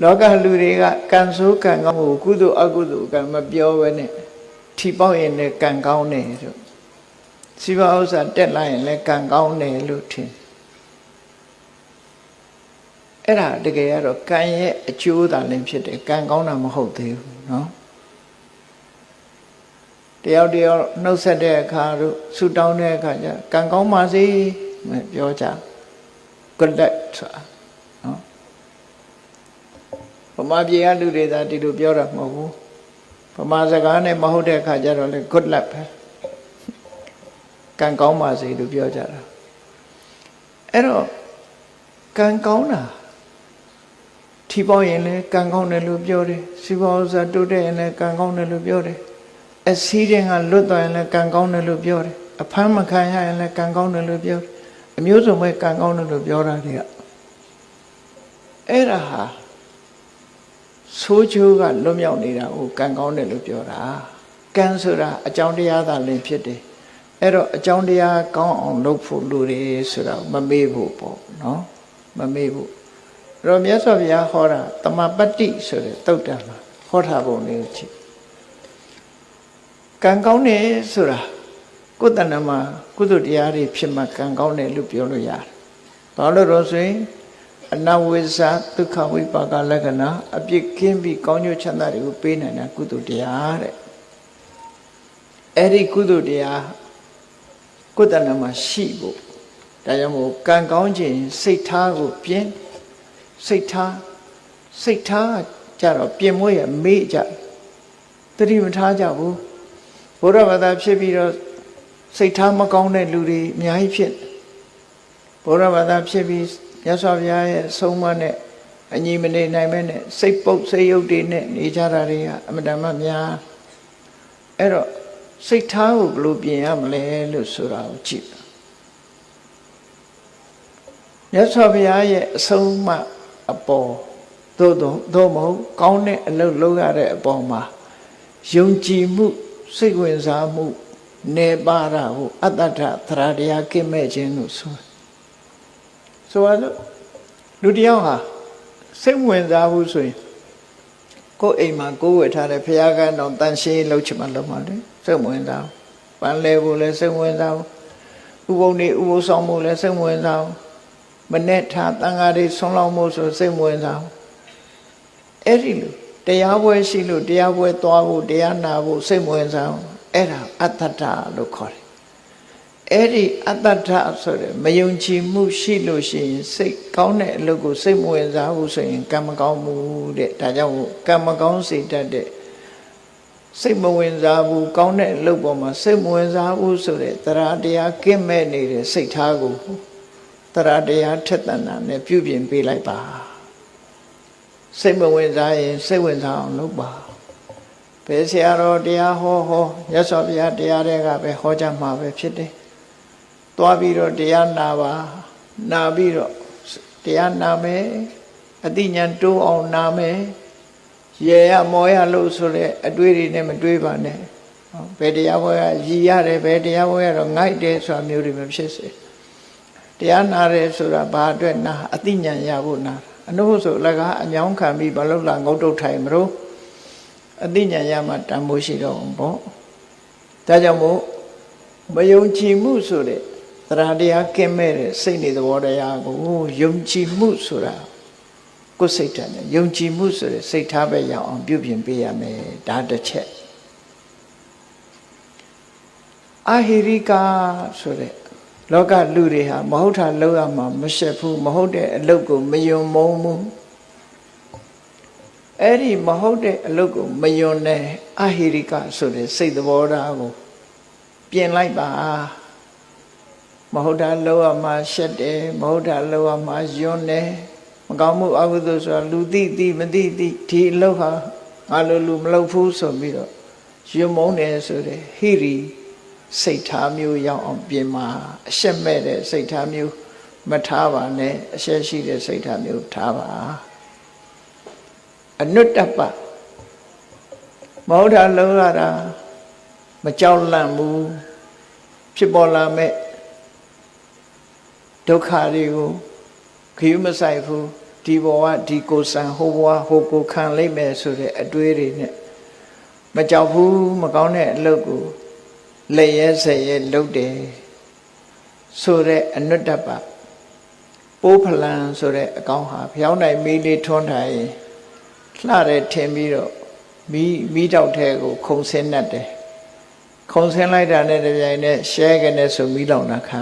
လောကလူတွေကကံဆိုးကံကောင်းကိုကုသိုလ်အကုသိုလ်ကံမပြောဘဲနဲ့ထီပေါက်ရင်လည်းကံကောင်းတယ်လို့စီဝဥစ္စာတက်လာရင်လည်းကံကောင်းတယ်လို့ထင်အဲ့ဒါတကယ်ကတော့ကံရဲ့အကျိုးသာလည်းဖြစ်တယ်ကံကောင်းတာမဟုတ်သေးဘူးเนาะတယောက်တယောက်နှုတ်ဆက်တဲ့အခါတို့ဆူတောင်းတဲ့အခါကျကံကောင်းပါစေမပြောကြ good luck ဆိုတာနော် ဗမာပြည်ကလူတွေသာဒီလိုပြောတာမဟုတ်ဘူးဗမာစကားနဲ့မဟုတ်တဲ့အခါကျတော့လေ good luck ပဲကံကောင်းပါစေလို့ပြောကြတာအဲ့တော့ကံကောင်းတာထီပေါရင်လည်းကံကောင်းတယ်လို့ပြောတယ်စီပွားဥစ္စာတိုးတက်ရင်လည်းကံကောင်းတယ်လို့ပြောတယ်အစည်းတဲ့ကလွတ်သွားရင်လည်းကံကောင်းတယ်လို့ပြောတယ်အဖမ်းမခံရရင်လည်းကံကောင်းတယ်လို့ပြောတယ်အမျိုးစုံပဲကံကောင်းတယ်လို့ပြောတာတွေကအဲ့ဒါဟာ ဆိုးချိုးကလွတ်မြောက်နေတာကိုကံကောင်းတယ်လို့ပြောတာကံဆိုတာအကြောင်းတရားသာလင်ဖြစ်တယ်အဲ့တော့အကြောင်းတရားကောင်းအောင်လုပ်ဖို့လိုတယ်ဆိုတာမမေ့ဖို့ပေါ့နော်မမေ့ဖို့အဲ့တော့မြတ်စွာဘုရားဟောတာတမပတ္တိဆိုတဲ့တုတ်တံမှာဟောထားပုံလေးကိုကြည့်ကံကောင်းတယ်ဆိုတာကိုယ်တဏ္ဍမှာကုသတရားတွေဖြစ်မှကံကောင်းတယ်လို့ပြောလို့ရတယ်ဘာလို့လို့ဆိုရင် အနဝိဇ္ဇဒုက္ခဝိပါကလက္ခဏာအပြစ်ကင်းပြီးကောင်းကျိုးချမ်းသာတွေကိုပေးနိုင်တဲ့ကုသတရားတဲ့အဲ့ဒီကုသတရားကိုယ်တဏ္ဍမှာရှိဖို့ဒါကြောင့်မို့ကံကောင်းခြင်းစိတ်ထားကိုပြင်းစိတ်ထားစိတ်ထားကြတော့ပြင်မွေးရမေ့ကြတတိမထားကြဘူးဘုရားဘာသာဖြစ်ပြီးတော့စိတ်ထားမကောင်းတဲ့လူတွေအများကြီးဖြစ်ဘုရားဘာသာဖြစ်ပြီး မြတ်စွာဘုရားရဲ့ဆုံးမနဲ့အညီမနေနိုင်မဲနဲ့စိတ်ပုတ်စိတ်ယုတ်တွေနဲ့နေကြတာတွေကအမတန်မှများအဲ့တော့စိတ်ထားကိုဘယ်လိုပြင်ရမလဲလို့ဆိုတာကိုကြည့်မြတ်စွာဘုရားရဲ့အဆုံးအမအပေါ်သို့တော့သို့မဟုတ်ကောင်းတဲ့အလုပ်လုပ်ရတဲ့အပေါ်မှာယုံကြည်မှုစိတ်ဝင်စားမှုနေပါတာကိုအတ္တထသရတရားကိမဲ့ခြင်းလို့ဆို ဆိုရလို့လူတစ်ယောက်ဟာစိတ်ဝင်စားဘူးဆိုရင်ကိုယ်အိမ်မှာကိုယ်ဝယ်ထားတဲ့ဖျားကန်းတော်တန်ရှင်းလှုပ်ချင်မှလုပ်မှလေစိတ်ဝင်စားပန်းလဲဖို့လည်းစိတ်ဝင်စားဥပုံနေဥပုဆောင်မှုလည်းစိတ်ဝင်စားမနဲ့ထားတန်ဃာတွေဆွမ်းလောင်းမှုဆိုစိတ်ဝင်စားအဲ့ဒီလိုတရားပွဲရှိလို့တရားပွဲသွားဖို့တရားနာဖို့စိတ်ဝင်စားအဲ့ဒါအတ္တတလို့ခေါ်တယ် အဲ့ဒီအတ္တတဆိုတဲ့မယုံကြည်မှုရှိလို့ရှိရင်စိတ်ကောင်းတဲ့အလုပ်ကိုစိတ်မဝင်စားဘူးဆိုရင်ကံမကောင်းဘူးတဲ့ဒါကြောင့်ကံမကောင်းစေတတ်တဲ့စိတ်မဝင်စားဘူးကောင်းတဲ့အလုပ်ပေါ်မှာစိတ်မဝင်စားဘူးဆိုတဲ့တရားတရားကင်းမဲ့နေတဲ့စိတ်ထားကိုတရားတရားထက်သန်တာနဲ့ပြုပြင်ပေးလိုက်ပါစိတ်မဝင်စားရင်စိတ်ဝင်စားအောင်လုပ်ပါဘယ်ဆရာတော်တရားဟောဟောရသော်ဘုရားတရားတွေကပဲဟောကြမှာပဲဖြစ်တယ် သွားပြီးတော့တရားနာပါနာပြီးတော့တရားနာမယ်အတိညာတိုးအောင်နာမယ်ရေရမောရလို့ဆိုတဲ့အတွေးတွေနဲ့မတွေးပါနဲ့ဘယ်တရားပွဲကရည်ရတယ်ဘယ်တရားပွဲကတော့ငိုက်တယ်ဆိုတာမျိုးတွေမဖြစ်စေတရားနာတယ်ဆိုတာဘာအတွက်နာအတိညာရဖို့နာအနုဆိုလကအညောင်းခံပြီးမလုပ်လာငုတ်တုတ်ထိုင်မလို့အတိညာရမှတန်ဖိုးရှိတော့ဘောဒါကြောင့်မို့မယုံကြည်မှုဆိုတဲ့ တရားတရားကင်းမဲ့တဲ့စိတ်နေသဘောတရားကိုယုံကြည်မှုဆိုတာကိုယ်စိတ်ဓာတ်နဲ့ယုံကြည်မှုဆိုတဲ့စိတ်ထားပဲရအောင်ပြုပြင်ပေးရမယ်ဒါတစ်ချက်အာဟိရိကာဆိုတဲ့လောကလူတွေဟာမဟုတ်တာလောက်ရမှာမရှက်ဘူးမဟုတ်တဲ့အလုပ်ကိုမယုံမုံဘူးအဲ့ဒီမဟုတ်တဲ့အလုပ်ကိုမယုံတဲ့အဟိရိကဆိုတဲ့စိတ်သဘောထားကိုပြင်လိုက်ပါ မဟုတ်တာလောက်ရမှာရှက်တယ်မဟုတ်တာလောက်ရမှာယွန်းတယ်မကောင်းမှုအကုသိုလ်ဆိုတာလူသိသိမသိသိဒီအလုပ်ဟာငါလိုလူမလုပ်ဘူးဆိုပြီးတော့ယွန်းမုန်းတယ်ဆိုတဲ့ဟိရိစိတ်ထားမျိုးရောက်အောင်ပြင်မှာအရှက်မဲ့တဲ့စိတ်ထားမျိုးမထားပါနဲ့အရှက်ရှိတဲ့စိတ်ထားမျိုးထားပါအနုတ္တပမဟုတ်တာလုံးရတာမကြောက်လန့်ဘူးဖြစ်ပေါ်လာမဲ့ ဒုက္ခတွေကိုခယူးမဆိုင်ဘူးဒဒီဘဝဒီကိုယ်ဆံဟိုဘဝဟိုကိုခံလိုက်မယ်ဆိုတဲ့အတွေးတွေနဲ့မကြောက်ဘူးမကောင်းတဲ့အလုပ်ကိုလက်ရဲဆက်ရဲလုပ်တယ်ဆိုတဲ့အနုတ္တပပိုးဖလန်ဆိုတဲ့အကောင်ဟာဖျောင်းနိုင်မီးလေးထွန်းထားရင်လှတယ်ထင်ပြီးတော့မီးမီးတောက်ထဲကိုခုံဆင်းတတ်တယ်ခုံဆင်းလိုက်တာနဲ့တပြိုင်နက်ရှဲကနေဆိုမီးလောင်တာခံ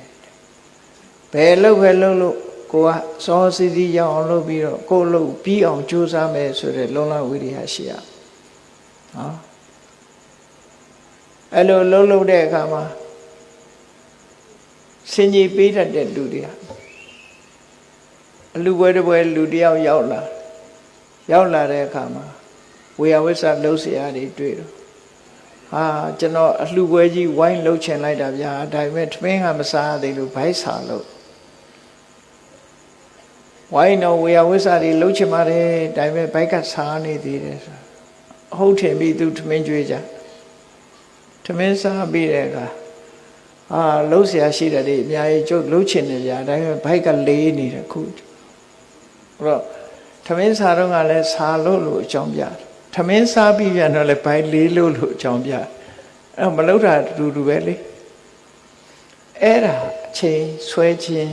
ဘယ်လို့ပဲလို့လို့ကိုကစောစီစီရောက်အောင်လုပ်ပြီးတော့ကိုယ်လို့ပြီးအောင်ကြိုးစားမယ်ဆိုတဲ့လုံလဝိရိယရှိရနော်အဲ့လိုလုံးလုံးတဲ့အခါမှာစင်ကြီးပေးတတ်တဲ့လူတွေဟာအလူပွဲတစ်ပွဲလူတယောက်ရောက်လာရောက်လာတဲ့အခါမှာဝေယဝိဆလှုပ်เสียတွေတွေ့တော့ဟာကျွန်တော်အလှပွဲကြီးဝိုင်းလှုပ်ချင်လိုက်တာဗျာဒါပေမဲ့ထမင်းကမစားရသေးလို့ဘိုက်စာလို့ ဝိုင်းတော့ဝေယဝိဆတွေလှုပ်ချင်ပါတယ်ဒါပေမဲ့ဘိုက်ကစားနေသေးတယ်ဆိုဟုတ်ထင်ပြီသူထမင်းကြွေးကြထမင်းစားပြီးတဲ့အခါအာလှုပ်เสียရှိတယ်ဒီအများကြီးကျုပ်လှုပ်ချင်တယ်ဗျာဒါပေမဲ့ဘိုက်ကလေးနေတယ်ခုအဲ့တော့ထမင်းစားတော့ကလည်းစားလို့လို့အကြောင်းပြတယ်ထမင်းစားပြီးပြန်တော့လည်းဘိုက်လေးလို့လို့အကြောင်းပြတယ်အဲ့တော့မလှုပ်တာတူတူပဲလေအဲ့ဒါအချိန်ဆွဲခြင်း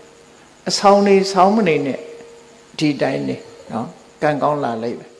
အဆောင်နေဆောင်းမနေနဲ့ဒီတိုင်းနေနော်ကံကောင်းလာလိမ့်မယ်